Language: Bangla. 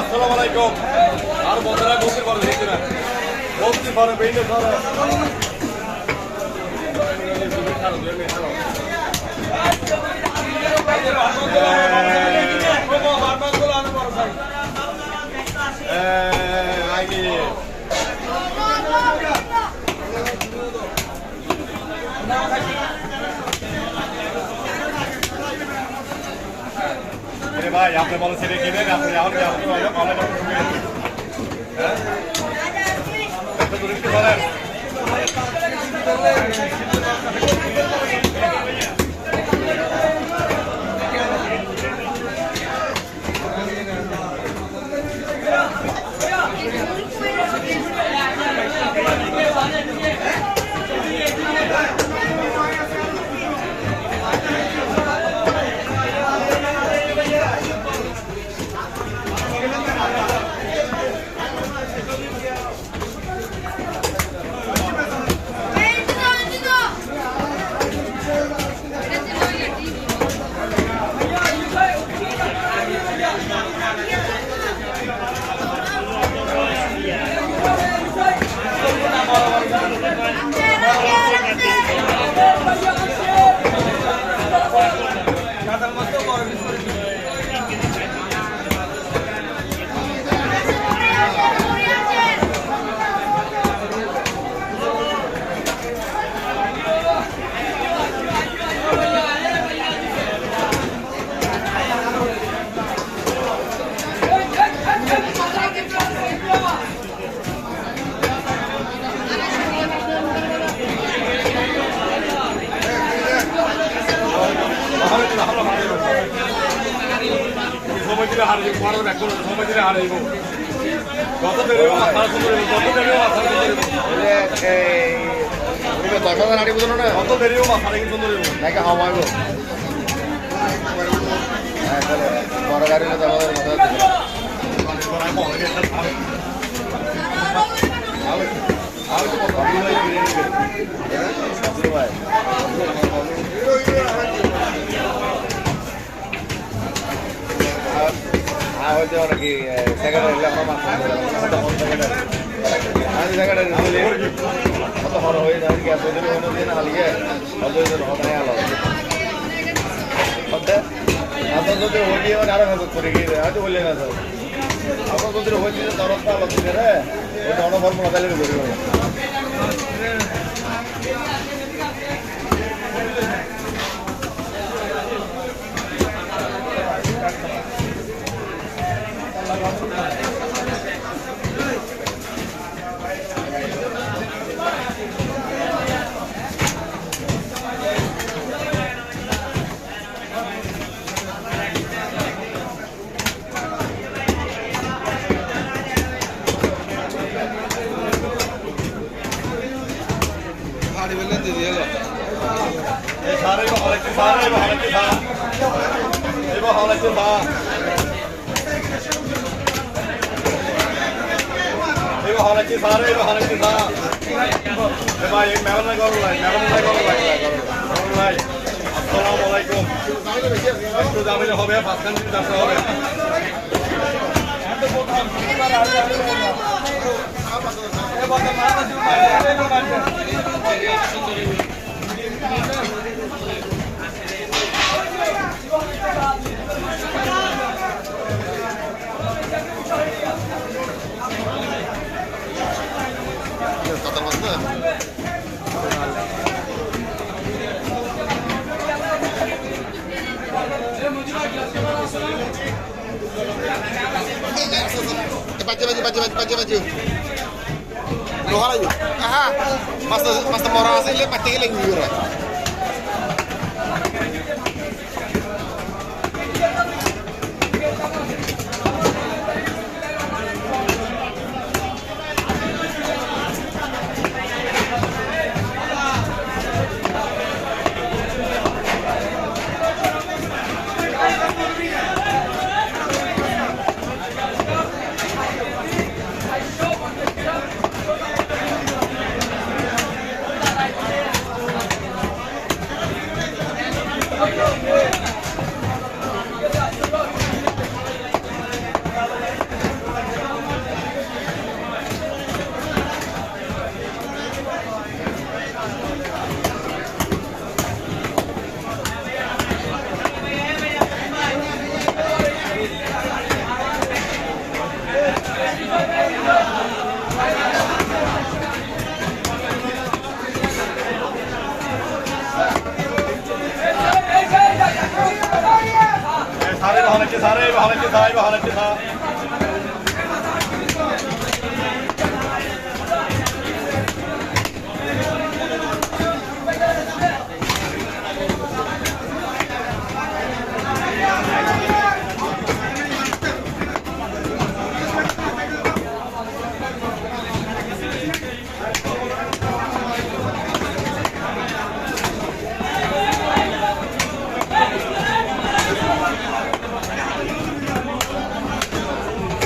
আসসালামু আলাইকুম আর বন্ধুরা বলতে পারো দেখতে না বলতে পারো বেইনে ধরো ভাই আপনি বলেন সেটা কিনেন আপনি এখন হ্যাঁ? বলেন সময় দিলে এখন সময় দিলে হারাইব যত দেরি হোক মাথা সুন্দর হইব যত দেরি হোক মাথা সুন্দর দশ হাজার আড়ি বুঝলো না যত দেরি হোক মাথা সুন্দর নাকি হাওয়া মারবো হ্যাঁ চলো বড় গাড়ি দশ হাজার মাথা ভাই হ্যাঁ হচ্ছে మనకి సెక్రటరీ అది సెక్రటరీ మొత్తం మనం పోయి దానికి పొద్దున ఉన్నది అలాగే పద్దెనిమిది ఉన్నాయాలి ಮತ್ತೆ ಅದೊಂದು ಹೋಗಿಯವರು ಯಾರು ಕುರಿಗೆ ಅದು ಒಳ್ಳೆಯದು ಅದೊಂದು ಹೋಗಿದ್ರೆ ತರಸ್ತಾ ಬರ್ತಿದ್ದಾರೆ ಒಂದು ಹಣ ಬರ್ಬೋದು ಅದಲ್ಲೇ ಬರೀ कितने दे दिएगा सारे को हॉल के सारे को हॉल के साथ ये को हॉल के साथ ये को हॉल के सारे को हॉल के साथ ये भाई मेवन ना करो भाई मेवन ना करो भाई करो भाई আসসালামু আলাইকুম একটু দামিলে হবে পাঁচখান দিন হবে baju baju baju baju baju baca. Luar aja. Aha. Masa masa moral sih le mati lagi yura. ਚ ਸਾਰੇ ਹਾਲ ਚ ਸਾਰੇ ਹਾਲ ਚ ਸਾਰੇ